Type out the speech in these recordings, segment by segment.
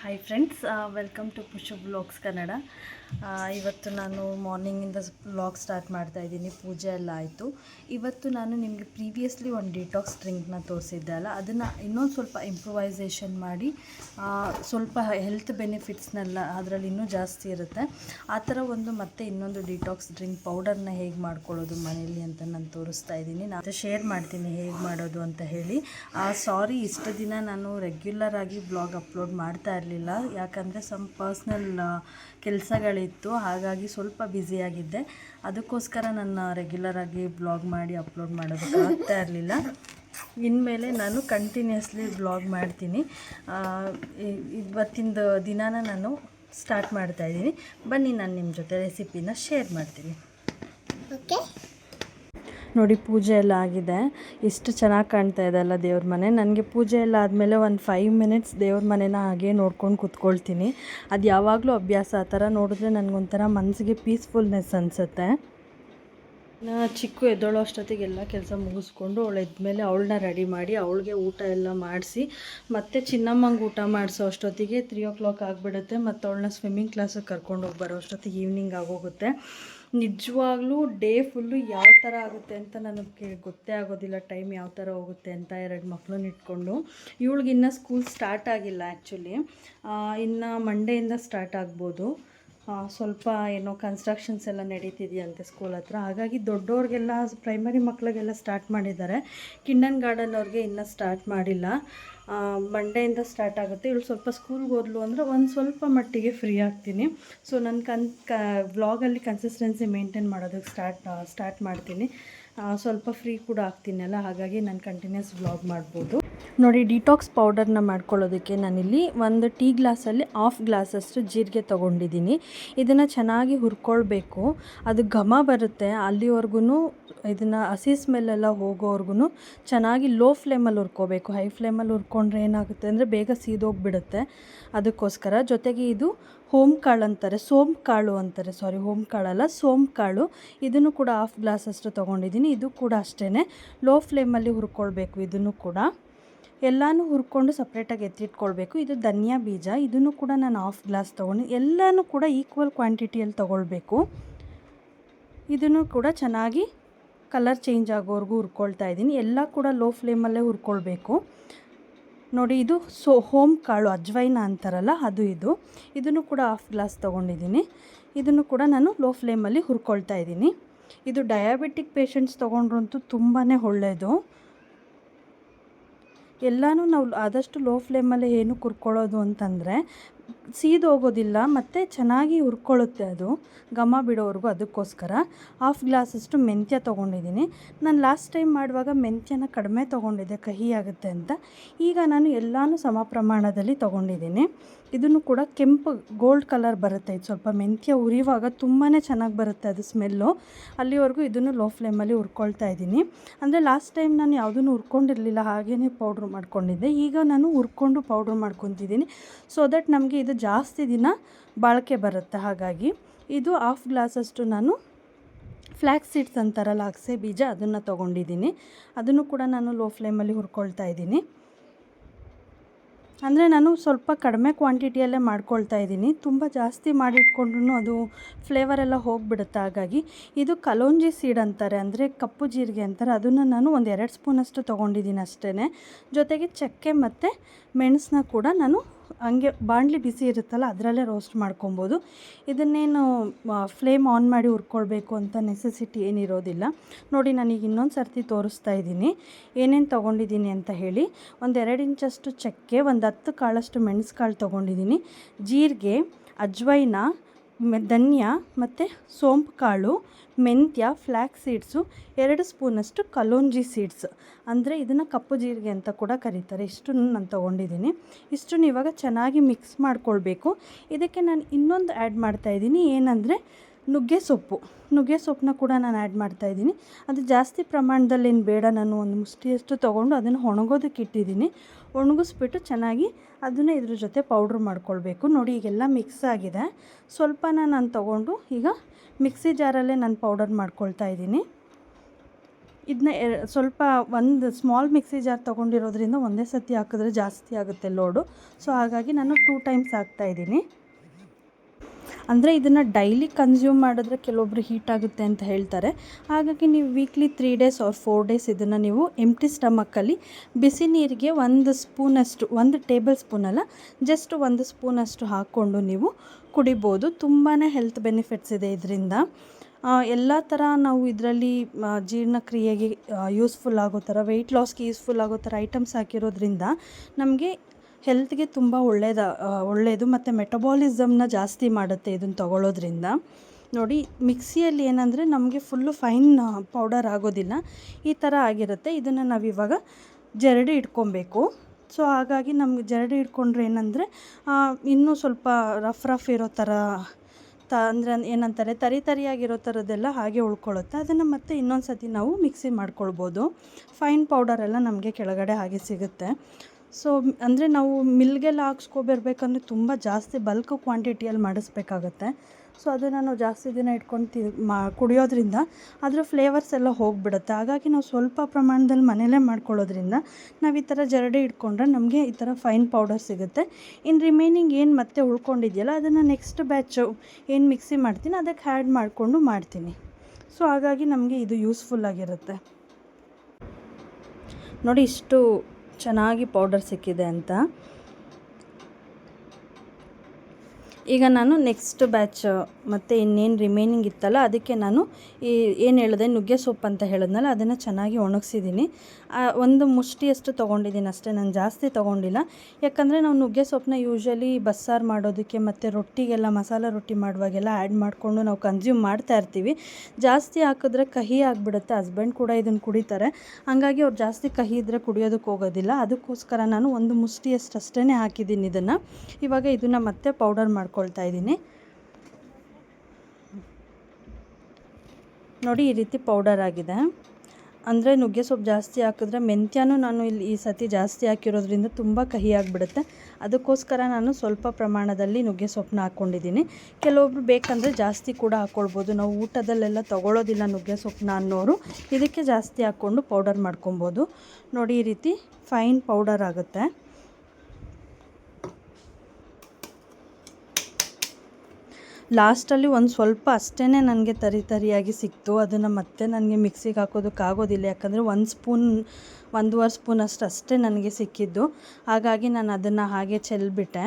Hi friends welcome to Pushu blogs Kannada ಇವತ್ತು ನಾನು ಮಾರ್ನಿಂಗಿಂದ blog start ಮಾಡ್ತಾ ಇದ್ದೀನಿ, ಪೂಜೆ ಎಲ್ಲ ಆಯಿತು. ಇವತ್ತು ನಾನು ನಿಮಗೆ ಪ್ರೀವಿಯಸ್ಲಿ ಒಂದು ಡಿಟಾಕ್ಸ್ ಡ್ರಿಂಕ್ನ ತೋರಿಸಿದ್ದೆ ಅಲ್ಲ, ಅದನ್ನು ಇನ್ನೊಂದು ಸ್ವಲ್ಪ ಇಂಪ್ರೂವೈಸೇಷನ್ ಮಾಡಿ ಸ್ವಲ್ಪ ಹೆಲ್ತ್ ಬೆನಿಫಿಟ್ಸ್ನೆಲ್ಲ ಅದರಲ್ಲಿ ಇನ್ನೂ ಜಾಸ್ತಿ ಇರುತ್ತೆ. ಆ ಥರ ಒಂದು ಮತ್ತೆ ಇನ್ನೊಂದು ಡಿಟಾಕ್ಸ್ ಡ್ರಿಂಕ್ ಪೌಡರ್ನ ಹೇಗೆ ಮಾಡ್ಕೊಳ್ಳೋದು ಮನೇಲಿ ಅಂತ ನಾನು ತೋರಿಸ್ತಾ ಇದ್ದೀನಿ. ನಾನು ಶೇರ್ ಮಾಡ್ತೀನಿ ಹೇಗೆ ಮಾಡೋದು ಅಂತ ಹೇಳಿ. ಸಾರಿ ಇಷ್ಟು ದಿನ ನಾನು ರೆಗ್ಯುಲರ್ ಆಗಿ ಬ್ಲಾಗ್ ಅಪ್ಲೋಡ್ ಮಾಡ್ತಾ ಇರಲಿಲ್ಲ. ಯಾಕಂದರೆ ಸಮ್ ಪರ್ಸ್ನಲ್ ಕೆಲಸಗಳಿತ್ತು. ಹಾಗಾಗಿ ಸ್ವಲ್ಪ ಬ್ಯುಸಿಯಾಗಿದ್ದೆ ಅದಕ್ಕೋಸ್ಕರ ನನ್ನ ರೆಗ್ಯುಲರಾಗಿ ಬ್ಲಾಗ್ ಮಾಡಿ ಅಪ್ಲೋಡ್ ಮಾಡೋದಕ್ಕೆ ಆಗ್ತಾ ಇರಲಿಲ್ಲ. ಇನ್ಮೇಲೆ ನಾನು ಕಂಟಿನ್ಯೂಸ್ಲಿ ಬ್ಲಾಗ್ ಮಾಡ್ತೀನಿ. ಇವತ್ತಿಂದು ದಿನಾನ ನಾನು ಸ್ಟಾರ್ಟ್ ಮಾಡ್ತಾ ಇದ್ದೀನಿ. ಬನ್ನಿ, ನಾನು ನಿಮ್ಮ ಜೊತೆ ರೆಸಿಪಿನ ಶೇರ್ ಮಾಡ್ತೀನಿ. ಓಕೆ ನೋಡಿ ಪೂಜೆ ಎಲ್ಲ ಆಗಿದೆ. ಎಷ್ಟು ಚೆನ್ನಾಗಿ ಕಾಣ್ತಾ ಇದೆ ಅಲ್ಲ ದೇವ್ರ ಮನೆ. ನನಗೆ ಪೂಜೆ ಎಲ್ಲ ಆದಮೇಲೆ ಒಂದು ಫೈವ್ ಮಿನಿಟ್ಸ್ ದೇವ್ರ ಮನೆನ ಹಾಗೆ ನೋಡ್ಕೊಂಡು ಕೂತ್ಕೊಳ್ತೀನಿ. ಅದು ಯಾವಾಗಲೂ ಅಭ್ಯಾಸ ಆ ಥರ ನೋಡಿದ್ರೆ ನನಗೊಂಥರ ಮನಸ್ಸಿಗೆ ಪೀಸ್ಫುಲ್ನೆಸ್ ಅನಿಸುತ್ತೆ. ನಾ ಚಿಕ್ಕು ಎದ್ದೋಳೋ ಅಷ್ಟೊತ್ತಿಗೆ ಎಲ್ಲ ಕೆಲಸ ಮುಗಿಸ್ಕೊಂಡು ಅವಳು ಎದ್ಮೇಲೆ ಅವಳನ್ನ ರೆಡಿ ಮಾಡಿ ಅವಳಿಗೆ ಊಟ ಎಲ್ಲ ಮಾಡಿಸಿ, ಮತ್ತೆ ಚಿನ್ನಮ್ಮಂಗೆ ಊಟ ಮಾಡಿಸೋ ಅಷ್ಟೊತ್ತಿಗೆ ತ್ರೀ ಓ ಕ್ಲಾಕ್ ಆಗಿಬಿಡುತ್ತೆ ಮತ್ತು ಅವಳನ್ನ ಸ್ವಿಮ್ಮಿಂಗ್ ಕ್ಲಾಸಿಗೆ ಕರ್ಕೊಂಡು ಬರೋ ಅಷ್ಟೊತ್ತಿಗೆ ಈವ್ನಿಂಗ್ ಆಗೋಗುತ್ತೆ. ನಿಜವಾಗ್ಲೂ ಡೇ ಫುಲ್ಲು ಯಾವ ಥರ ಆಗುತ್ತೆ ಅಂತ ನನಗೆ ಗೊತ್ತೇ ಆಗೋದಿಲ್ಲ ಟೈಮ್ ಯಾವ ಥರ ಹೋಗುತ್ತೆ ಅಂತ ಎರಡು ಮಕ್ಕಳನ್ನ ಇಟ್ಕೊಂಡು. ಇವಳಿಗೆ ಇನ್ನೂ ಸ್ಕೂಲ್ ಸ್ಟಾರ್ಟ್ ಆಗಿಲ್ಲ ಆ್ಯಕ್ಚುಲಿ ಇನ್ನು ಮಂಡೆಯಿಂದ ಸ್ಟಾರ್ಟ್ ಆಗ್ಬೋದು. ಸ್ವಲ್ಪ ಏನೋ ಕನ್ಸ್ಟ್ರಕ್ಷನ್ಸ್ ಎಲ್ಲ ನಡೀತಿದೆಯಂತೆ ಸ್ಕೂಲ್ ಹತ್ರ. ಹಾಗಾಗಿ ದೊಡ್ಡವ್ರಿಗೆಲ್ಲ ಪ್ರೈಮರಿ ಮಕ್ಕಳಿಗೆಲ್ಲ ಸ್ಟಾರ್ಟ್ ಮಾಡಿದ್ದಾರೆ. ಕಿಂಡನ್ ಗಾರ್ಡನ್ ಅವ್ರಿಗೆ ಇನ್ನೂ ಸ್ಟಾರ್ಟ್ ಮಾಡಿಲ್ಲ. ಮಂಡೆಯಿಂದ ಸ್ಟಾರ್ಟ್ ಆಗುತ್ತೆ. ಇವಳು ಸ್ವಲ್ಪ ಸ್ಕೂಲ್ಗೆ ಹೋದ್ಲು ಅಂದರೆ ಒಂದು ಸ್ವಲ್ಪ ಮಟ್ಟಿಗೆ ಫ್ರೀ ಆಗ್ತೀನಿ. ಸೊ ನನ್ನ ಕನ್, ಕ ವ್ಲಾಗಲ್ಲಿ ಕನ್ಸಿಸ್ಟೆನ್ಸಿ ಮೇಂಟೈನ್ ಮಾಡೋದಕ್ಕೆ ಸ್ಟಾರ್ಟ್ ಸ್ಟಾರ್ಟ್ ಮಾಡ್ತೀನಿ. ಸ್ವಲ್ಪ ಫ್ರೀ ಕೂಡ ಆಗ್ತೀನಲ್ಲ, ಹಾಗಾಗಿ ನಾನು ಕಂಟಿನ್ಯೂಸ್ ವ್ಲಾಗ್ ಮಾಡ್ಬೋದು. ನೋಡಿ ಡಿಟಾಕ್ಸ್ ಪೌಡರ್ನ ಮಾಡ್ಕೊಳ್ಳೋದಕ್ಕೆ ನಾನಿಲ್ಲಿ ಒಂದು ಟೀ ಗ್ಲಾಸಲ್ಲಿ ಹಾಫ್ ಗ್ಲಾಸಷ್ಟು ಜೀರಿಗೆ ತೊಗೊಂಡಿದ್ದೀನಿ. ಇದನ್ನು ಚೆನ್ನಾಗಿ ಹುರ್ಕೊಳ್ಬೇಕು. ಅದು ಘಮ ಬರುತ್ತೆ. ಅಲ್ಲಿವರೆಗೂ ಇದನ್ನು ಹಸಿ ಸ್ಮೆಲ್ಲೆಲ್ಲ ಹೋಗೋವರೆಗೂ ಚೆನ್ನಾಗಿ ಲೋ ಫ್ಲೇಮಲ್ಲಿ ಹುರ್ಕೋಬೇಕು. ಹೈ ಫ್ಲೇಮಲ್ಲಿ ಹುರ್ಕೊಂಡ್ರೆ ಏನಾಗುತ್ತೆ ಅಂದರೆ ಬೇಗ ಸೀದೋಗ್ಬಿಡುತ್ತೆ. ಅದಕ್ಕೋಸ್ಕರ ಜೊತೆಗೆ ಇದು ಹೋಮ್ ಕಾಳು ಅಂತಾರೆ, ಸೋಮ್ ಕಾಳು ಅಂತಾರೆ. ಸಾರಿ ಹೋಮ್ ಕಾಳಲ್ಲ ಸೋಮ್ ಕಾಳು. ಇದನ್ನು ಕೂಡ ಹಾಫ್ ಗ್ಲಾಸಷ್ಟು ತೊಗೊಂಡಿದ್ದೀನಿ. ಇದು ಕೂಡ ಅಷ್ಟೇ ಲೋ ಫ್ಲೇಮಲ್ಲಿ ಹುರ್ಕೊಳ್ಬೇಕು ಇದನ್ನು ಕೂಡ. ಎಲ್ಲನೂ ಹುರ್ಕೊಂಡು ಸಪ್ರೇಟಾಗಿ ಎತ್ತಿಟ್ಕೊಳ್ಬೇಕು. ಇದು ಧನಿಯಾ ಬೀಜ. ಇದನ್ನು ಕೂಡ ನಾನು ಹಾಫ್ ಗ್ಲಾಸ್ ತೊಗೊಂಡು ಎಲ್ಲನೂ ಕೂಡ ಈಕ್ವಲ್ ಕ್ವಾಂಟಿಟಿಯಲ್ಲಿ ತೊಗೊಳ್ಬೇಕು. ಇದನ್ನು ಕೂಡ ಚೆನ್ನಾಗಿ ಕಲರ್ ಚೇಂಜ್ ಆಗೋವರೆಗೂ ಹುರ್ಕೊಳ್ತಾ ಇದ್ದೀನಿ. ಎಲ್ಲ ಕೂಡ ಲೋ ಫ್ಲೇಮಲ್ಲೇ ಹುರ್ಕೊಳ್ಬೇಕು. ನೋಡಿ, ಇದು ಸೊ ಹೋಮ್ ಕಾಳು, ಅಜ್ವೈನ ಅಂತಾರಲ್ಲ, ಅದು ಇದು. ಇದನ್ನು ಕೂಡ ಹಾಫ್ ಗ್ಲಾಸ್ ತೊಗೊಂಡಿದ್ದೀನಿ. ಇದನ್ನು ಕೂಡ ನಾನು ಲೋ ಫ್ಲೇಮಲ್ಲಿ ಹುರ್ಕೊಳ್ತಾ ಇದ್ದೀನಿ. ಇದು ಡಯಾಬಿಟಿಕ್ ಪೇಷಂಟ್ಸ್ ತೊಗೊಂಡ್ರಂತೂ ತುಂಬಾ ಒಳ್ಳೆಯದು ಎಲ್ಲನೂ ನಾವು ಆದಷ್ಟು ಲೋ ಫ್ಲೇಮಲ್ಲಿ ಏನು ಕುರ್ಕೊಳ್ಳೋದು ಅಂತಂದರೆ ಸೀದೋಗೋದಿಲ್ಲ ಮತ್ತು ಚೆನ್ನಾಗಿ ಹುರ್ಕೊಳ್ಳುತ್ತೆ ಅದು. ಘಮ ಬಿಡೋವರೆಗೂ ಅದಕ್ಕೋಸ್ಕರ. ಹಾಫ್ ಗ್ಲಾಸಷ್ಟು ಮೆಂತ್ಯ ತೊಗೊಂಡಿದ್ದೀನಿ. ನಾನು ಲಾಸ್ಟ್ ಟೈಮ್ ಮಾಡುವಾಗ ಮೆಂತ್ಯನ ಕಡಿಮೆ ತೊಗೊಂಡಿದ್ದೆ, ಕಹಿ ಆಗುತ್ತೆ ಅಂತ. ಈಗ ನಾನು ಎಲ್ಲನೂ ಸಮ ಪ್ರಮಾಣದಲ್ಲಿ ತೊಗೊಂಡಿದ್ದೀನಿ. ಇದನ್ನು ಕೂಡ ಕೆಂಪು ಗೋಲ್ಡ್ ಕಲರ್ ಬರುತ್ತೆ. ಇದು ಸ್ವಲ್ಪ ಮೆಂತ್ಯ ಉರಿಯುವಾಗ ತುಂಬಾ ಚೆನ್ನಾಗಿ ಬರುತ್ತೆ ಅದು ಸ್ಮೆಲ್ಲು. ಅಲ್ಲಿವರೆಗೂ ಇದನ್ನು ಲೋ ಫ್ಲೇಮಲ್ಲಿ ಹುರ್ಕೊಳ್ತಾ ಇದ್ದೀನಿ. ಅಂದರೆ ಲಾಸ್ಟ್ ಟೈಮ್ ನಾನು ಯಾವುದನ್ನು ಹುರ್ಕೊಂಡಿರಲಿಲ್ಲ ಹಾಗೆಯೇ ಪೌಡ್ರ್ ಮಾಡ್ಕೊಂಡಿದ್ದೆ. ಈಗ ನಾನು ಹುರ್ಕೊಂಡು ಪೌಡ್ರ್ ಮಾಡ್ಕೊತಿದ್ದೀನಿ. ಸೊ ದಟ್ ನಮಗೆ ಇದು ಜಾಸ್ತಿ ದಿನ ಬಾಳಿಕೆ ಬರುತ್ತೆ. ಹಾಗಾಗಿ ಇದು ಹಾಫ್ ಗ್ಲಾಸಷ್ಟು ನಾನು ಫ್ಲ್ಯಾಕ್ಸ್ ಸೀಡ್ಸ್ ಅಂತಾರಲ್ಲ, ಅಗಸೆ ಬೀಜ ಅದನ್ನು ತೊಗೊಂಡಿದ್ದೀನಿ. ಅದನ್ನು ಕೂಡ ನಾನು ಲೋ ಫ್ಲೇಮಲ್ಲಿ ಹುರ್ಕೊಳ್ತಾ ಇದ್ದೀನಿ. ಅಂದರೆ ನಾನು ಸ್ವಲ್ಪ ಕಡಿಮೆ ಕ್ವಾಂಟಿಟಿಯಲ್ಲೇ ಮಾಡ್ಕೊಳ್ತಾ ಇದ್ದೀನಿ. ತುಂಬ ಜಾಸ್ತಿ ಮಾಡಿಟ್ಕೊಂಡ್ರೂ ಅದು ಫ್ಲೇವರ್ ಎಲ್ಲ ಹೋಗಿಬಿಡುತ್ತೆ. ಹಾಗಾಗಿ ಇದು ಕಲೋಂಜಿ ಸೀಡ್ ಅಂತಾರೆ. ಅಂದರೆ ಕಪ್ಪು ಜೀರಿಗೆ ಅಂತಾರೆ. ಅದನ್ನು ನಾನು ಒಂದು ಎರಡು ಸ್ಪೂನಷ್ಟು ತೊಗೊಂಡಿದ್ದೀನಿ ಅಷ್ಟೇ ಜೊತೆಗೆ ಚಕ್ಕೆ ಮತ್ತು ಮೆಣಸನ್ನ ಕೂಡ ನಾನು ಹಂಗೆ ಬಾಣಲಿ ಬಿಸಿ ಇರುತ್ತಲ್ಲ, ಅದರಲ್ಲೇ ರೋಸ್ಟ್ ಮಾಡ್ಕೊಬೋದು. ಇದನ್ನೇನು ಫ್ಲೇಮ್ ಆನ್ ಮಾಡಿ ಹುರ್ಕೊಳ್ಬೇಕು ಅಂತ ನೆಸೆಸಿಟಿ ಏನಿರೋದಿಲ್ಲ. ನೋಡಿ, ನಾನೀಗ ಇನ್ನೊಂದು ಸರ್ತಿ ತೋರಿಸ್ತಾ ಇದ್ದೀನಿ. ಏನೇನು ತೊಗೊಂಡಿದ್ದೀನಿ ಅಂತ ಹೇಳಿ. ಒಂದು ಎರಡು ಇಂಚಷ್ಟು ಚಕ್ಕೆ, ಒಂದು ಹತ್ತು ಕಾಳಷ್ಟು ಮೆಣಸು ಕಾಳು ತೊಗೊಂಡಿದ್ದೀನಿ. ಜೀರಿಗೆ, ಅಜ್ವೈನ ಧನ್ಯ ಮತ್ತು ಸೋಂಪು ಕಾಳು, ಮೆಂತ್ಯ ಫ್ಲ್ಯಾಕ್ ಸೀಡ್ಸು ಎರಡು ಸ್ಪೂನಷ್ಟು ಕಲೋಂಜಿ ಸೀಡ್ಸ್ ಅಂದರೆ ಇದನ್ನು ಕಪ್ಪು ಜೀರಿಗೆ ಅಂತ ಕೂಡ ಕರೀತಾರೆ. ಇಷ್ಟನ್ನು ನಾನು ತೊಗೊಂಡಿದ್ದೀನಿ. ಇಷ್ಟನ್ನು ಇವಾಗ ಚೆನ್ನಾಗಿ ಮಿಕ್ಸ್ ಮಾಡ್ಕೊಳ್ಬೇಕು. ಇದಕ್ಕೆ ನಾನು ಇನ್ನೊಂದು ಆ್ಯಡ್ ಮಾಡ್ತಾಯಿದ್ದೀನಿ ಏನಂದರೆ ನುಗ್ಗೆ ಸೊಪ್ಪು. ನುಗ್ಗೆ ಸೊಪ್ಪನ್ನ ಕೂಡ ನಾನು ಆ್ಯಡ್ ಮಾಡ್ತಾಯಿದ್ದೀನಿ ಅದು ಜಾಸ್ತಿ ಪ್ರಮಾಣದಲ್ಲಿ ಏನು ಬೇಡ. ನಾನು ಒಂದು ಮುಷ್ಟಿಯಷ್ಟು ತೊಗೊಂಡು ಅದನ್ನು ಒಣಗೋದಕ್ಕೆ ಇಟ್ಟಿದ್ದೀನಿ. ಒಣಗಿಸ್ಬಿಟ್ಟು ಚೆನ್ನಾಗಿ ಅದನ್ನು ಇದ್ರ ಜೊತೆ ಪೌಡ್ರ್ ಮಾಡ್ಕೊಳ್ಬೇಕು. ನೋಡಿ, ಈಗೆಲ್ಲ ಮಿಕ್ಸ್ ಆಗಿದೆ. ಸ್ವಲ್ಪನ ನಾನು ತೊಗೊಂಡು ಈಗ ಮಿಕ್ಸಿ ಜಾರಲ್ಲೇ ನಾನು ಪೌಡರ್ ಮಾಡ್ಕೊಳ್ತಾ ಇದ್ದೀನಿ. ಇದನ್ನ ಸ್ವಲ್ಪ ಒಂದು ಸ್ಮಾಲ್ ಮಿಕ್ಸಿ ಜಾರ್ ತೊಗೊಂಡಿರೋದ್ರಿಂದ ಒಂದೇ ಸತಿ ಹಾಕಿದ್ರೆ ಜಾಸ್ತಿ ಆಗುತ್ತೆ ಲೋಡು ಸೊ ಹಾಗಾಗಿ ನಾನು ಟೂ ಟೈಮ್ಸ್ ಹಾಕ್ತಾಯಿದ್ದೀನಿ ಅಂದರೆ ಇದನ್ನು ಡೈಲಿ ಕನ್ಸ್ಯೂಮ್ ಮಾಡಿದ್ರೆ ಕೆಲವೊಬ್ರು ಹೀಟ್ ಆಗುತ್ತೆ ಅಂತ ಹೇಳ್ತಾರೆ. ಹಾಗಾಗಿ ನೀವು weekly three days or four days ಇದನ್ನು ನೀವು ಎಂಟಿ ಸ್ಟಮಕ್ಕಲ್ಲಿ ಬಿಸಿ ನೀರಿಗೆ ಒಂದು ಸ್ಪೂನಷ್ಟು ಒಂದು ಟೇಬಲ್ ಸ್ಪೂನಲ್ಲ ಜಸ್ಟ್ ಒಂದು ಸ್ಪೂನಷ್ಟು ಹಾಕ್ಕೊಂಡು ನೀವು ಕುಡಿಬೋದು. ತುಂಬಾ ಹೆಲ್ತ್ ಬೆನಿಫಿಟ್ಸ್ ಇದೆ ಇದರಿಂದ. ಎಲ್ಲ ಥರ ನಾವು ಇದರಲ್ಲಿ ಜೀರ್ಣಕ್ರಿಯೆಗೆ ಯೂಸ್ಫುಲ್ ಆಗೋ ಥರ ವೆಯ್ಟ್ ಲಾಸ್ಗೆ ಯೂಸ್ಫುಲ್ ಆಗೋ ಥರ ಐಟಮ್ಸ್ ಹಾಕಿರೋದ್ರಿಂದ ನಮಗೆ ಹೆಲ್ತ್ಗೆ ತುಂಬ ಒಳ್ಳೆಯದ ಒಳ್ಳೆಯದು ಮತ್ತು ಮೆಟಬಾಲಿಸಮ್ನ ಜಾಸ್ತಿ ಮಾಡುತ್ತೆ ಇದನ್ನು ತಗೊಳ್ಳೋದ್ರಿಂದ ನೋಡಿ, ಮಿಕ್ಸಿಯಲ್ಲಿ ಏನಂದರೆ ನಮಗೆ ಫುಲ್ಲು ಫೈನ್ ಪೌಡರ್ ಆಗೋದಿಲ್ಲ. ಈ ಥರ ಆಗಿರುತ್ತೆ. ಇದನ್ನು ನಾವಿವಾಗ ಜರಡಿ ಇಟ್ಕೊಬೇಕು. ಸೊ, ಹಾಗಾಗಿ ನಮ್ಗೆ ಜರಡಿ ಇಟ್ಕೊಂಡ್ರೆ ಏನಂದರೆ ಇನ್ನೂ ಸ್ವಲ್ಪ ರಫ್ ರಫ್ ಇರೋ ಥರ ತ, ಅಂದರೆ ಏನಂತಾರೆ, ತರಿ ತರಿಯಾಗಿರೋ ಥರದ್ದೆಲ್ಲ ಹಾಗೆ ಉಳ್ಕೊಳ್ಳುತ್ತೆ ಅದನ್ನು ಮತ್ತೆ ಇನ್ನೊಂದು ಸತಿ ನಾವು ಮಿಕ್ಸಿ ಮಾಡ್ಕೊಳ್ಬೋದು. ಫೈನ್ ಪೌಡರೆಲ್ಲ ನಮಗೆ ಕೆಳಗಡೆ ಹಾಗೆ ಸಿಗುತ್ತೆ. ಸೊ ಅಂದರೆ ನಾವು ಮಿಲ್ಗೆಲ್ಲ ಹಾಕ್ಸ್ಕೊಬರ್ಬೇಕಂದ್ರೆ ತುಂಬ ಜಾಸ್ತಿ ಬಲ್ಕ್ ಕ್ವಾಂಟಿಟಿಯಲ್ಲಿ ಮಾಡಿಸ್ಬೇಕಾಗತ್ತೆ. ಸೊ ಅದನ್ನು ನಾವು ಜಾಸ್ತಿ ದಿನ ಇಟ್ಕೊಂಡು ತಿ, ಮಾ, ಕುಡಿಯೋದ್ರಿಂದ ಅದರ ಫ್ಲೇವರ್ಸ್ ಎಲ್ಲ ಹೋಗಿಬಿಡುತ್ತೆ. ಹಾಗಾಗಿ ನಾವು ಸ್ವಲ್ಪ ಪ್ರಮಾಣದಲ್ಲಿ ಮನೆಯಲ್ಲೇ ಮಾಡ್ಕೊಳ್ಳೋದ್ರಿಂದ ನಾವು ಈ ಥರ ಜರಡಿ ಇಟ್ಕೊಂಡ್ರೆ ನಮಗೆ ಈ ಥರ ಫೈನ್ ಪೌಡರ್ ಸಿಗುತ್ತೆ. ಇನ್ನು ರಿಮೈನಿಂಗ್ ಏನು ಮತ್ತೆ ಉಳ್ಕೊಂಡಿದೆಯಲ್ಲ, ಅದನ್ನು ನೆಕ್ಸ್ಟ್ ಬ್ಯಾಚು ಏನು ಮಿಕ್ಸಿ ಮಾಡ್ತೀನಿ ಅದಕ್ಕೆ ಆ್ಯಡ್ ಮಾಡಿಕೊಂಡು ಮಾಡ್ತೀನಿ. ಸೊ ಹಾಗಾಗಿ ನಮಗೆ ಇದು ಯೂಸ್ಫುಲ್ ಆಗಿರುತ್ತೆ. ನೋಡಿ ಇಷ್ಟು ಚೆನ್ನಾಗಿ ಪೌಡರ್ ಸಿಕ್ಕಿದೆ ಅಂತ. ಈಗ ನಾನು ನೆಕ್ಸ್ಟ್ ಬ್ಯಾಚ್ ಮತ್ತು ಇನ್ನೇನು ರಿಮೈನಿಂಗ್ ಇತ್ತಲ್ಲ, ಅದಕ್ಕೆ ನಾನು ಈ ಏನು ಹೇಳಿದೆ, ನುಗ್ಗೆ ಸೊಪ್ಪು ಅಂತ ಹೇಳಿದ್ನಲ್ಲ, ಅದನ್ನು ಚೆನ್ನಾಗಿ ಒಣಗಿಸಿದ್ದೀನಿ. ಒಂದು ಮುಷ್ಟಿಯಷ್ಟು ತೊಗೊಂಡಿದ್ದೀನಿ ಅಷ್ಟೇ, ನಾನು ಜಾಸ್ತಿ ತೊಗೊಂಡಿಲ್ಲ. ಯಾಕಂದರೆ ನಾವು ನುಗ್ಗೆ ಸೊಪ್ಪನ್ನ ಯೂಶ್ವಲಿ ಬಸ್ಸಾರು ಮಾಡೋದಕ್ಕೆ ಮತ್ತು ರೊಟ್ಟಿಗೆಲ್ಲ, ಮಸಾಲ ರೊಟ್ಟಿ ಮಾಡುವಾಗೆಲ್ಲ ಆ್ಯಡ್ ಮಾಡಿಕೊಂಡು ನಾವು ಕನ್ಸ್ಯೂಮ್ ಮಾಡ್ತಾ ಇರ್ತೀವಿ. ಜಾಸ್ತಿ ಹಾಕಿದ್ರೆ ಕಹಿ ಆಗಿಬಿಡುತ್ತೆ ಹಸ್ಬೆಂಡ್ ಕೂಡ ಇದನ್ನು ಕುಡಿತಾರೆ. ಹಾಗಾಗಿ ಅವ್ರು ಜಾಸ್ತಿ ಕಹಿ ಇದ್ದರೆ ಕುಡಿಯೋದಕ್ಕೆ ಹೋಗೋದಿಲ್ಲ. ಅದಕ್ಕೋಸ್ಕರ ನಾನು ಒಂದು ಮುಷ್ಟಿಯಷ್ಟು ಅಷ್ಟೇ ಹಾಕಿದ್ದೀನಿ ಇದನ್ನು. ಇವಾಗ ಇದನ್ನು ಮತ್ತೆ ಪೌಡರ್ ಮಾಡ್ಕೊಳ್ತಾ ಇದ್ದೀನಿ. ನೋಡಿ ಈ ರೀತಿ ಪೌಡರ್ ಆಗಿದೆ. ಅಂದರೆ ನುಗ್ಗೆ ಸೊಪ್ಪು ಜಾಸ್ತಿ ಹಾಕಿದ್ರೆ ಮೆಂತ್ಯನೂ ನಾನು ಇಲ್ಲಿ ಈ ಸತಿ ಜಾಸ್ತಿ ಹಾಕಿರೋದ್ರಿಂದ ತುಂಬ ಕಹಿ ಆಗಿಬಿಡುತ್ತೆ. ಅದಕ್ಕೋಸ್ಕರ ನಾನು ಸ್ವಲ್ಪ ಪ್ರಮಾಣದಲ್ಲಿ ನುಗ್ಗೆ ಸೊಪ್ಪನ್ನ ಹಾಕ್ಕೊಂಡಿದ್ದೀನಿ ಕೆಲವೊಬ್ರು ಬೇಕಂದರೆ ಜಾಸ್ತಿ ಕೂಡ ಹಾಕ್ಕೊಳ್ಬೋದು ನಾವು ಊಟದಲ್ಲೆಲ್ಲ ತೊಗೊಳೋದಿಲ್ಲ ನುಗ್ಗೆ ಸೊಪ್ಪನ್ನ ಅನ್ನೋರು. ಇದಕ್ಕೆ ಜಾಸ್ತಿ ಹಾಕ್ಕೊಂಡು ಪೌಡರ್ ಮಾಡ್ಕೊಬೋದು ನೋಡಿ ಈ ರೀತಿ ಫೈನ್ ಪೌಡರ್ ಆಗುತ್ತೆ. ಲಾಸ್ಟಲ್ಲಿ ಒಂದು ಸ್ವಲ್ಪ ಅಷ್ಟೇ ನನಗೆ ತರಿ ತರಿಯಾಗಿ ಸಿಕ್ತು. ಅದನ್ನು ಮತ್ತೆ ನನಗೆ ಮಿಕ್ಸಿಗೆ ಹಾಕೋದಕ್ಕಾಗೋದಿಲ್ಲ ಯಾಕಂದರೆ ಒಂದು ಸ್ಪೂನ್, ಒಂದೂವರೆ ಸ್ಪೂನ್ ಅಷ್ಟು ಅಷ್ಟೇ ನನಗೆ ಸಿಕ್ಕಿದ್ದು. ಹಾಗಾಗಿ ನಾನು ಅದನ್ನು ಹಾಗೆ ಚೆಲ್ಬಿಟ್ಟೆ.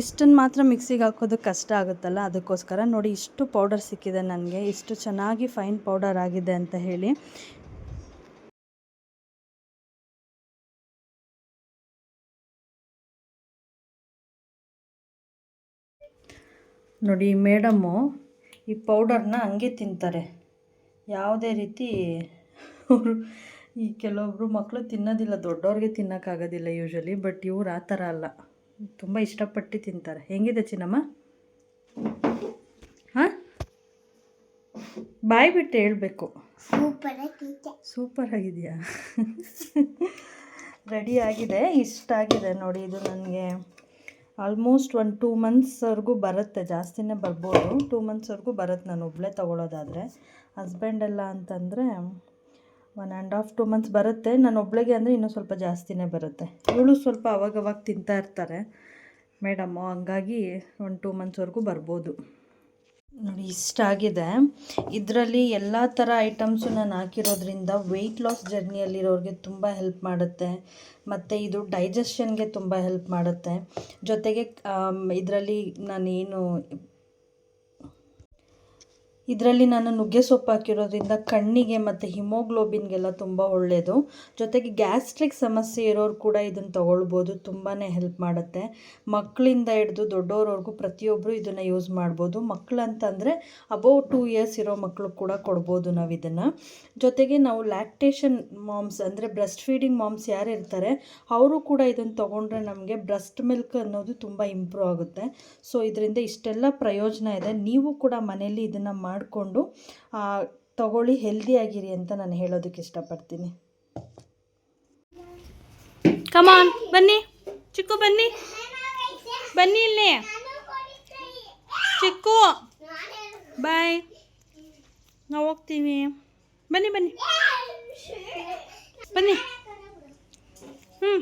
ಇಷ್ಟನ್ನು ಮಾತ್ರ ಮಿಕ್ಸಿಗೆ ಹಾಕೋದು ಕಷ್ಟ ಆಗುತ್ತಲ್ಲ, ಅದಕ್ಕೋಸ್ಕರ ನೋಡಿ ಇಷ್ಟು ಪೌಡರ್ ಸಿಕ್ಕಿದೆ ನನಗೆ. ಇಷ್ಟು ಚೆನ್ನಾಗಿ ಫೈನ್ ಪೌಡರ್ ಆಗಿದೆ ಅಂತ ಹೇಳಿ. ನೋಡಿ ಮೇಡಮ್ಮು ಈ ಪೌಡರ್ನ ಹಂಗೆ ತಿಂತಾರೆ. ಯಾವುದೇ ರೀತಿ ಈ ಕೆಲವೊಬ್ಬರು ಮಕ್ಕಳು ತಿನ್ನೋದಿಲ್ಲ, ದೊಡ್ಡವ್ರಿಗೆ ತಿನ್ನೋಕ್ಕಾಗೋದಿಲ್ಲ ಯೂಶ್ವಲಿ ಬಟ್ ಇವ್ರು ಆ ಥರ ಅಲ್ಲ. ತುಂಬ ಇಷ್ಟಪಟ್ಟು ತಿಂತಾರೆ. ಹೆಂಗಿದೆ ಚಿನ್ನಮ್ಮ? ಹಾಂ? ಬಾಯಿ ಬಿಟ್ಟು ಹೇಳಬೇಕು. ಸೂಪರ್ ಆಗಿದೆಯಾ? ರೆಡಿ ಆಗಿದೆ ಇಷ್ಟ ಆಗಿದೆ ನೋಡಿ ಇದು ನನಗೆ. ಆಲ್ಮೋಸ್ಟ್ ಒಂದು ಟೂ ಮಂತ್ಸ್ವರೆಗೂ ಬರುತ್ತೆ, ಜಾಸ್ತಿನೇ ಬರ್ಬೋದು. ಟೂ ಮಂತ್ಸ್ವರೆಗೂ ಬರುತ್ತೆ ನಾನು ಒಬ್ಬಳೇ ತೊಗೊಳೋದಾದರೆ. ಹಸ್ಬೆಂಡೆಲ್ಲ ಅಂತಂದರೆ one and half two months ಬರುತ್ತೆ. ನಾನು ಒಬ್ಳಿಗೆ ಅಂದರೆ ಇನ್ನೂ ಸ್ವಲ್ಪ ಜಾಸ್ತಿನೇ ಬರುತ್ತೆ. ಇವಳು ಸ್ವಲ್ಪ ಅವಾಗವಾಗ ತಿಂತಾ ಇರ್ತಾರೆ. ಮೇಡಮ್ಮು, ಹಂಗಾಗಿ ಒಂದು ಟೂ ಮಂತ್ಸ್ವರೆಗೂ ಬರ್ಬೋದು. ನೋಡಿ, ಇಷ್ಟ ಆಗಿದೆ. ಇದರಲ್ಲಿ ಎಲ್ಲ ಥರ ಐಟಮ್ಸು ನಾನು ಹಾಕಿರೋದ್ರಿಂದ ವೆಯ್ಟ್ ಲಾಸ್ ಜರ್ನಿಯಲ್ಲಿರೋರಿಗೆ ತುಂಬ ಹೆಲ್ಪ್ ಮಾಡುತ್ತೆ. ಮತ್ತು ಇದು ಡೈಜೆಷನ್ಗೆ ತುಂಬ ಹೆಲ್ಪ್ ಮಾಡುತ್ತೆ. ಜೊತೆಗೆ ಇದರಲ್ಲಿ ನಾನೇನು ಇದರಲ್ಲಿ ನಾನು ನುಗ್ಗೆ ಸೊಪ್ಪು ಹಾಕಿರೋದ್ರಿಂದ ಕಣ್ಣಿಗೆ ಮತ್ತು ಹಿಮೋಗ್ಲೋಬಿನ್ಗೆಲ್ಲ ತುಂಬ ಒಳ್ಳೆಯದು ಜೊತೆಗೆ ಗ್ಯಾಸ್ಟ್ರಿಕ್ ಸಮಸ್ಯೆ ಇರೋರು ಕೂಡ ಇದನ್ನು ತೊಗೊಳ್ಬೋದು ತುಂಬಾ ಹೆಲ್ಪ್ ಮಾಡುತ್ತೆ. ಮಕ್ಕಳಿಂದ ಹಿಡಿದು ದೊಡ್ಡೋರವ್ರಿಗೂ ಪ್ರತಿಯೊಬ್ಬರು ಇದನ್ನು ಯೂಸ್ ಮಾಡ್ಬೋದು. ಮಕ್ಕಳು ಅಂತಂದರೆ ಅಬೌವ್ ಟೂ ಇಯರ್ಸ್ ಇರೋ ಮಕ್ಕಳು ಕೂಡ ಕೊಡ್ಬೋದು ನಾವು ಇದನ್ನು ಜೊತೆಗೆ ನಾವು ಲ್ಯಾಕ್ಟೇಷನ್ ಮಾಮ್ಸ್ ಅಂದರೆ ಬ್ರೆಸ್ಟ್ ಫೀಡಿಂಗ್ ಮಾಮ್ಸ್ ಯಾರು ಇರ್ತಾರೆ, ಅವರು ಕೂಡ ಇದನ್ನು ತೊಗೊಂಡ್ರೆ ನಮಗೆ ಬ್ರೆಸ್ಟ್ ಮಿಲ್ಕ್ ಅನ್ನೋದು ತುಂಬ ಇಂಪ್ರೂವ್ ಆಗುತ್ತೆ. ಸೊ, ಇದರಿಂದ ಇಷ್ಟೆಲ್ಲ ಪ್ರಯೋಜನ ಇದೆ. ನೀವು ಕೂಡ ಮನೆಯಲ್ಲಿ ಇದನ್ನು ಮಾಡಿ ಮಾಡಿಕೊಂಡು ತಗೊಳ್ಳಿ ಹೆಲ್ದಿಯಾಗಿರಿ ಅಂತ ನಾನು ಹೇಳೋದಕ್ಕೆ ಇಷ್ಟಪಡ್ತೀನಿ. ಕಮಾನ್ ಬನ್ನಿ. ಚಿಕ್ಕು, ಬನ್ನಿ. ಬನ್ನಿ ಇಲ್ಲಿ. ಚಿಕ್ಕು. ಬಾಯ್ ನಾವು ಹೋಗ್ತೀವಿ. ಬನ್ನಿ ಬನ್ನಿ. ಬನ್ನಿ. ಹ್ಞೂ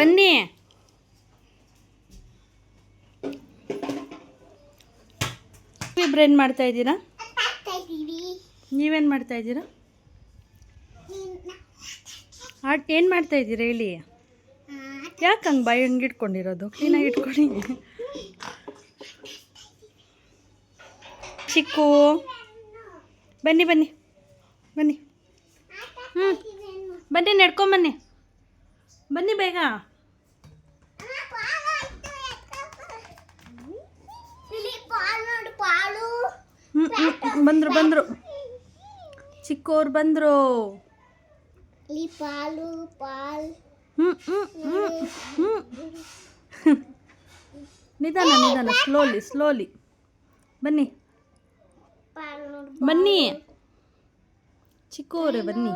ಬನ್ನಿ. ಏನು ಮಾಡ್ತಾ ಇದ್ದೀರಾ? ನೀವೇನು ಮಾಡ್ತಾ ಇದ್ದೀರಾ? ಆಟ ಏನು ಮಾಡ್ತಾ ಇದ್ದೀರಾ ಹೇಳಿ? ಯಾಕೆ ಹಂಗೆ ಬಾಯಿ ಹಂಗೆ ಇಟ್ಕೊಂಡಿರೋದು? ಕ್ಲೀನಾಗಿ ಇಟ್ಕೊಳ್ಳಿ. ಚಿಕ್ಕು ಬನ್ನಿ ಬನ್ನಿ ಬನ್ನಿ. ಹ್ಞೂ ಬನ್ನಿ ನಡ್ಕೊಂಬನ್ನಿ ಬನ್ನಿ ಬೇಗ ಹ್ಞೂ ಹ್ಞೂ ಬಂದರು ಬಂದರು. ಚಿಕ್ಕೋರು ಬಂದರು. ಪಾಲು. ಪಾಲ್ ನಿಧಾನ ನಿಧಾನ. ಸ್ಲೋಲಿ ಸ್ಲೋಲಿ ಬನ್ನಿ. ಬನ್ನಿ. ಚಿಕ್ಕೋರೆ ಬನ್ನಿ.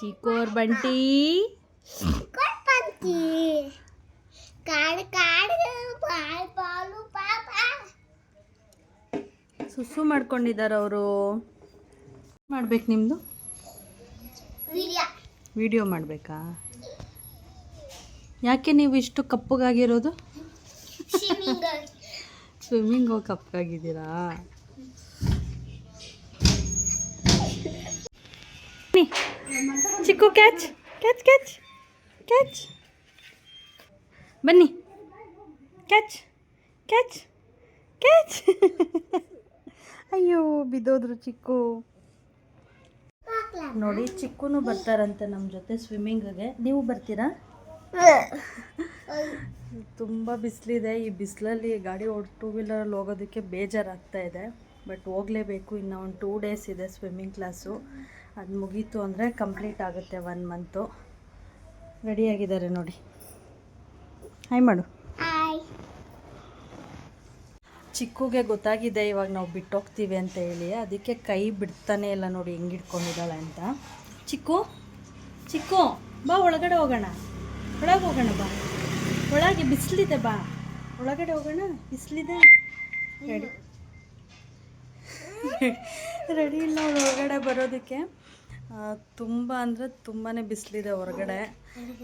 ಚಿಕ್ಕೋರ್ ಬಂಟಿ. ಕಾಡು ಕಾಡು. ಪಾಲ್ ಪಾಲು ಪಾಪ ಸುಸು ಮಾಡ್ಕೊಂಡಿದ್ದಾರೆ ಅವರು. ಮಾಡ್ಬೇಕು ನಿಮ್ಮದು ವಿಡಿಯೋ. ಮಾಡಬೇಕಾ? ಯಾಕೆ ನೀವು ಇಷ್ಟು ಕಪ್ಪಗಾಗಿರೋದು? ಸ್ವಿಮ್ಮಿಂಗ್ ಹೋಗಿ ಕಪ್ಪಗಾಗಿದ್ದೀರಾ. Chikku catch catch catch catch ಬನ್ನಿ. ಕ್ಯಾಚ್ ಕ್ಯಾಚ್ ಕ್ಯಾಚ್ ಅಯ್ಯೋ, ಬಿದ್ದೋದ್ರು ಚಿಕ್ಕು. ನೋಡಿ ಚಿಕ್ಕೂ ಬರ್ತಾರಂತೆ ನಮ್ಮ ಜೊತೆ ಸ್ವಿಮ್ಮಿಂಗ್ಗೆ ನೀವು ಬರ್ತೀರಾ? ತುಂಬ ಬಿಸಿಲಿದೆ. ಈ ಬಿಸಿಲಲ್ಲಿ ಗಾಡಿ ಓಡ್ ಟೂ ವೀಲರಲ್ಲಿ ಹೋಗೋದಕ್ಕೆ ಬೇಜಾರಾಗ್ತಾ ಇದೆ. ಬಟ್ ಹೋಗಲೇಬೇಕು. ಇನ್ನು ಒಂದು ಟೂ ಡೇಸ್ ಇದೆ ಸ್ವಿಮ್ಮಿಂಗ್ ಕ್ಲಾಸು ಅದು ಮುಗೀತು ಅಂದರೆ ಕಂಪ್ಲೀಟ್ ಆಗುತ್ತೆ ಒನ್ ಮಂತು ರೆಡಿಯಾಗಿದ್ದಾರೆ ನೋಡಿ. ಹಾಯ್ ಮಾಡು ಹಾಯ್ ಚಿಕ್ಕುಗೆ ಗೊತ್ತಾಗಿದೆ ಇವಾಗ ನಾವು ಬಿಟ್ಟೋಗ್ತೀವಿ ಅಂತ ಹೇಳಿ, ಅದಕ್ಕೆ ಕೈ ಬಿಡ್ತಾನೆ ಇಲ್ಲ ನೋಡಿ ಹೆಂಗೆ ಇಟ್ಕೊಂಡಿದ್ದಾಳೆ ಅಂತ. ಚಿಕ್ಕು ಚಿಕ್ಕು, ಬಾ ಒಳಗಡೆ ಹೋಗೋಣ. ಒಳಗೆ ಹೋಗೋಣ ಬಾ. ಒಳಗೆ ಬಿಸಿಲಿದೆ ಬಾ. ಒಳಗಡೆ ಹೋಗೋಣ, ಬಿಸಿಲಿದೆ. ರೆಡಿ. ರೆಡಿ ಇಲ್ಲ ಒಳಗಡೆ ಬರೋದಕ್ಕೆ. ತುಂಬ ಅಂದರೆ ತುಂಬಾ ಬಿಸಿಲಿದೆ ಹೊರಗಡೆ.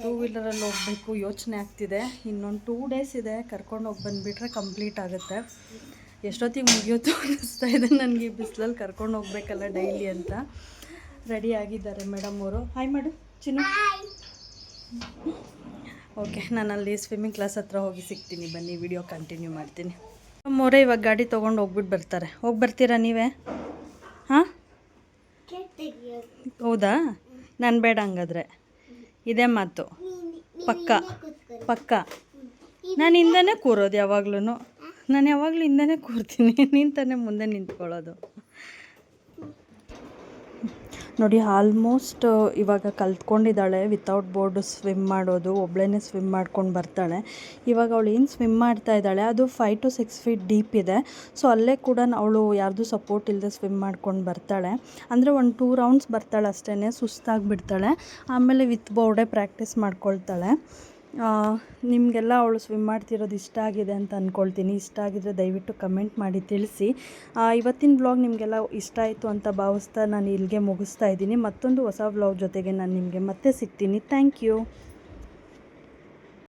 ಟೂ ವೀಲರಲ್ಲಿ ಹೋಗಬೇಕು, ಯೋಚನೆ ಆಗ್ತಿದೆ. ಇನ್ನೊಂದು ಟೂ ಡೇಸ್ ಇದೆ, ಕರ್ಕೊಂಡು ಹೋಗಿ ಬಂದುಬಿಟ್ರೆ ಕಂಪ್ಲೀಟ್ ಆಗುತ್ತೆ. ಎಷ್ಟೊತ್ತಿಗೆ ಮುಗಿಯುತ್ತೋ ಅನ್ನಿಸ್ತಾ ಇದೆ ನನಗೆ ಈ ಬಿಸಿಲಲ್ಲಿ ಕರ್ಕೊಂಡು ಹೋಗ್ಬೇಕಲ್ಲ ಡೈಲಿ ಅಂತ. ರೆಡಿ ಆಗಿದ್ದಾರೆ ಮೇಡಮ್ ಅವರು. ಹಾಯ್ ಮಾಡು ಚಿನ್ನ. ಓಕೆ ನಾನು ಅಲ್ಲಿ ಸ್ವಿಮ್ಮಿಂಗ್ ಕ್ಲಾಸ್ ಹತ್ರ ಹೋಗಿ ಸಿಗ್ತೀನಿ. ಬನ್ನಿ ವಿಡಿಯೋ ಕಂಟಿನ್ಯೂ ಮಾಡ್ತೀನಿ. ಅವರೇ, ಇವಾಗ ಗಾಡಿ ತೊಗೊಂಡು ಹೋಗ್ಬಿಟ್ಟು ಬರ್ತಾರೆ. ಹೋಗಿ ಬರ್ತೀರಾ ನೀವೇ? ಹಾಂ? ಹೌದಾ? ನಾನು ಬೇಡ ಹಂಗಾದ್ರೆ. ಇದೇ ಮಾತು. ಪಕ್ಕ. ಪಕ್ಕ. ನಾನು ಹಿಂದೆ ಕೂರೋದು ಯಾವಾಗ್ಲೂ ನಾನು ಯಾವಾಗಲೂ ಹಿಂದೆ ಕೂರ್ತೀನಿ. ನೀನು ತಾನೇ ಮುಂದೆ ನಿಂತ್ಕೊಳ್ಳೋದು. ನೋಡಿ ಆಲ್ಮೋಸ್ಟ್ ಇವಾಗ ಕಲ್ತ್ಕೊಂಡಿದ್ದಾಳೆ. ವಿತೌಟ್ ಬೋರ್ಡ್ ಸ್ವಿಮ್ ಮಾಡೋದು ಒಬ್ಬಳೇ ಸ್ವಿಮ್ ಮಾಡ್ಕೊಂಡು ಬರ್ತಾಳೆ. ಇವಾಗ ಅವಳು ಏನು ಸ್ವಿಮ್ ಮಾಡ್ತಾ ಇದ್ದಾಳೆ, ಅದು five to six feet deep ಇದೆ. ಸೊ ಅಲ್ಲೇ ಕೂಡ ಅವಳು ಯಾರ್ದು ಸಪೋರ್ಟ್ ಇಲ್ಲದೆ ಸ್ವಿಮ್ ಮಾಡ್ಕೊಂಡು ಬರ್ತಾಳೆ. ಅಂದರೆ ಒಂದು ಟೂ ರೌಂಡ್ಸ್ ಬರ್ತಾಳೆ ಅಷ್ಟೇ ಸುಸ್ತಾಗಿ ಬಿಡ್ತಾಳೆ. ಆಮೇಲೆ ವಿತ್ ಬೋರ್ಡೇ ಪ್ರಾಕ್ಟೀಸ್ ಮಾಡ್ಕೊಳ್ತಾಳೆ. ನಿಮಗೆಲ್ಲ ಅವಳು ಸ್ವಿಮ್ ಮಾಡ್ತಿರೋದು ಇಷ್ಟ ಆಗಿದೆ ಅಂತ ಅಂದ್ಕೊಳ್ತೀನಿ ಇಷ್ಟ ಆಗಿದ್ರೆ ದಯವಿಟ್ಟು ಕಮೆಂಟ್ ಮಾಡಿ, ತಿಳಿಸಿ. ಇವತ್ತಿನ ಬ್ಲಾಗ್ ನಿಮಗೆಲ್ಲ ಇಷ್ಟ ಆಯಿತು ಅಂತ ಭಾವಿಸ್ತಾ ನಾನು ಇಲ್ಲಿಗೆ ಮುಗಿಸ್ತಾ ಇದ್ದೀನಿ. ಮತ್ತೊಂದು ಹೊಸ ಬ್ಲಾಗ್ ಜೊತೆಗೆ ನಾನು ನಿಮಗೆ ಮತ್ತೆ ಸಿಗ್ತೀನಿ. Thank you